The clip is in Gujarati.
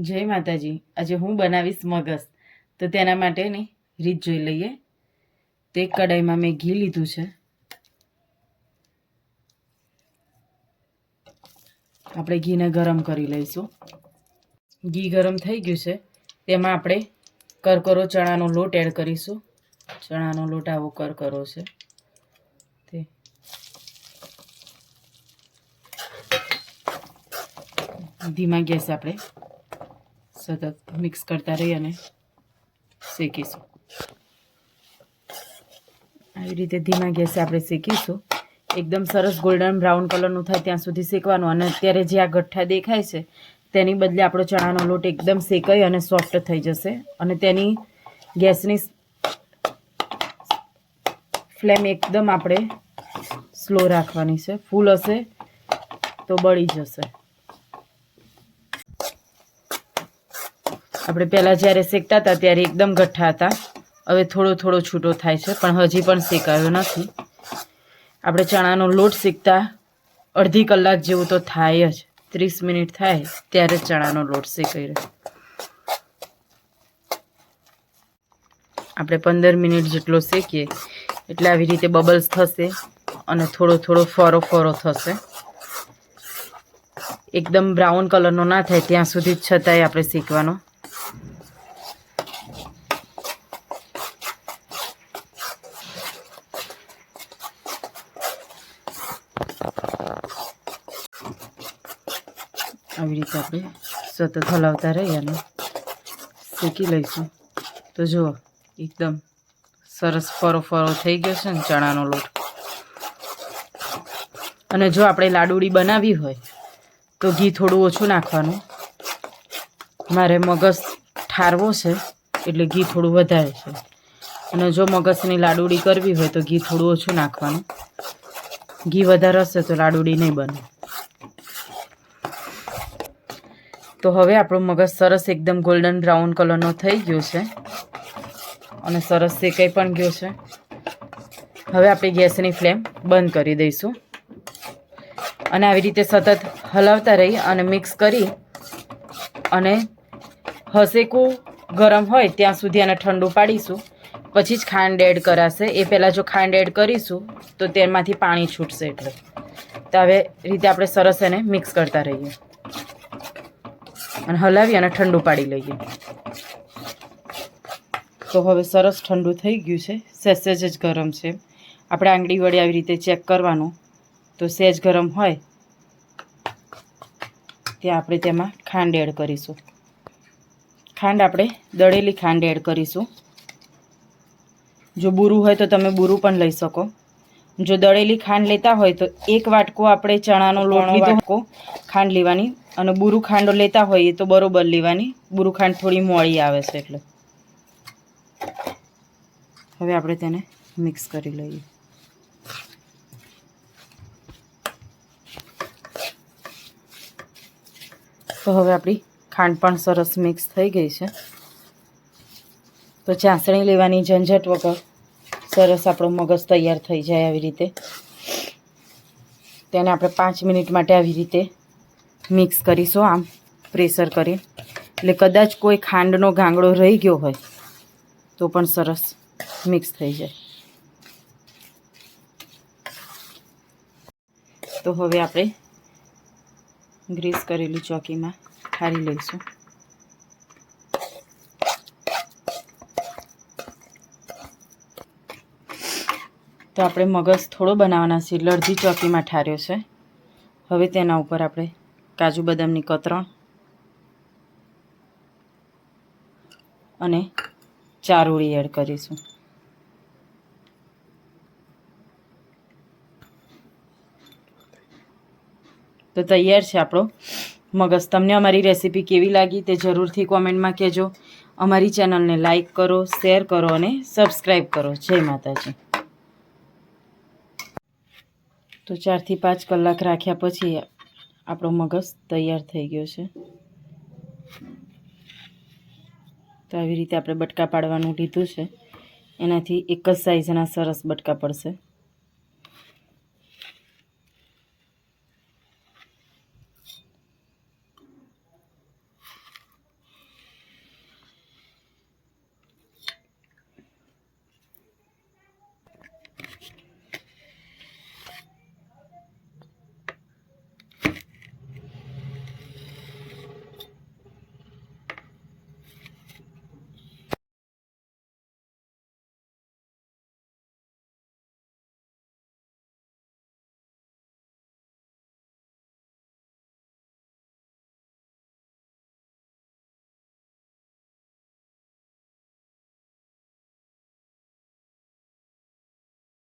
જય માતાજી. આજે હું બનાવીશ મગસ તો તેના માટેની રીત જોઈ લઈએ. તે કડાઈમાં મેં ઘી લીધું છે. આપણે ઘીને ગરમ કરી લઈશું. ઘી ગરમ થઈ ગયું છે. તેમાં આપણે કરકરો ચણાનો લોટ એડ કરીશું. ચણાનો લોટ આવો કરકરો છે. તે. ધીમા ગેસ આપણે સતત મિક્સ કરતા રહી અને શેકીશું. આવી રીતે ધીમા ગેસે આપણે શેકીશું. એકદમ સરસ ગોલ્ડન બ્રાઉન કલરનું થાય ત્યાં સુધી શેકવાનું અને અત્યારે જે આ ગઠ્ઠા દેખાય છે, તેની બદલે આપણો ચણાનો લોટ એકદમ શેકાઈ અને સોફ્ટ થઈ જશે. અને તેની ગેસની ફ્લેમ એકદમ આપણે સ્લો રાખવાની છે. ફૂલ હશે તો બળી જશે. આપણે પહેલાં જ્યારે શેકતા હતા ત્યારે એકદમ ગઠ્ઠા હતા. હવે થોડો થોડો છૂટો થાય છે, પણ હજી પણ શેકાયો નથી. આપણે ચણાનો લોટ શેકતા અડધી કલાક જેવું તો થાય જ. ત્રીસ મિનિટ થાય ત્યારે ચણાનો લોટ શેકાઈ રહ્યો. આપણે પંદર મિનિટ જેટલો શેકીએ, એટલે આવી રીતે બબલ્સ થશે અને થોડો થોડો ફરો ફરો થશે. એકદમ બ્રાઉન કલરનો ના થાય, ત્યાં સુધી છતાંય આપણે શેકવાનો આવી રીતે આપણે સતત હલાવતા રહીએ અને શેકી લઈશું. તો જુઓ, એકદમ સરસ ફરો ફરો થઈ ગયો છે ને ચણાનો લોટ. અને જો આપણે લાડુડી બનાવી હોય, તો ઘી થોડું ઓછું નાખવાનું. મારે મગજ ઠારવો છે, એટલે ઘી થોડું વધારે છે. અને જો મગજની લાડુડી કરવી હોય, તો ઘી થોડું ઓછું નાખવાનું. ઘી વધારે હશે તો લાડુડી નહીં બને. તો હવે આપણો મગજ સરસ એકદમ ગોલ્ડન બ્રાઉન કલરનો થઈ ગયો છે. અને સરસ શેકાઈ પણ ગયો છે. હવે આપણે ગેસની ફ્લેમ બંધ કરી દઈશું. અને આવી રીતે સતત હલાવતા રહી અને મિક્સ કરી અને હસેકું ગરમ હોય ત્યાં સુધી આને ઠંડુ પાડીશું. પછી જ ખાંડ એડ કરાશે. એ પહેલાં જો ખાંડ એડ કરીશું, તો તેમાંથી પાણી છૂટશે એટલે. તો હવે રીતે આપણે સરસ એને મિક્સ કરતા રહીએ. અને હલાવી અને ઠંડુ પાડી લઈએ. તો હવે સરસ ઠંડુ થઈ ગયું છે. સહેજ જ ગરમ છે. આપણે આંગળી વડે આવી રીતે ચેક કરવાનું. તો સહેજ ગરમ હોય, ત્યાં આપણે તેમાં ખાંડ એડ કરીશું. ખાંડ આપણે દળેલી ખાંડ એડ કરીશું. જો બુરું હોય તો તમે બુરું પણ લઈ શકો. જો દળેલી ખાંડ લેતા હોય તો એક વાટકો આપણે ચણાનો લોટ લીધો ખાંડ લેવાની. અને બુરું ખાંડો લેતા હોઈએ તો બરોબર લેવાની. બુરું ખાંડ થોડી મોડી આવે છે એટલે. હવે આપણે તેને મિક્સ કરી લઈએ. તો હવે આપણી ખાંડ પણ સરસ મિક્સ થઈ ગઈ છે. તો ચાસણી લેવાની ઝંઝટ વગર સરસ આપણો મગજ તૈયાર થઈ જાય આવી રીતે. તેને આપણે પાંચ મિનિટ માટે આવી રીતે મિક્સ કરીશું આમ, પ્રેશર કરી. એટલે કદાચ કોઈ ખાંડનો ગાંગડો રહી ગયો હોય, તો પણ સરસ મિક્સ થઈ જાય. તો હવે આપણે ગ્રીસ કરેલી ચોકીમાં ઠારી લઈશું. તો આપણે મગજ થોડો બનાવવાના છે એટલે અડધી ચોકીમાં ઠાર્યો છે. હવે તેના ઉપર આપણે કાજુ બદામની કતરણ અને ચારોળી એડ કરીશું. તો તૈયાર છે આપણો મગજ. તમને અમારી રેસીપી કેવી લાગી તે જરૂરથી કોમેન્ટમાં કહેજો. અમારી ચેનલને લાઇક કરો, શેર કરો અને સબસ્ક્રાઈબ કરો. જય માતાજી. તો ચારથી પાંચ કલાક રાખ્યા પછી આપણો મગજ તૈયાર થઈ ગયો છે. તો આવી રીતે આપણે બટકા પાડવાનું લીધું છે. એનાથી એક જ સાઈઝના સરસ બટકા પડશે.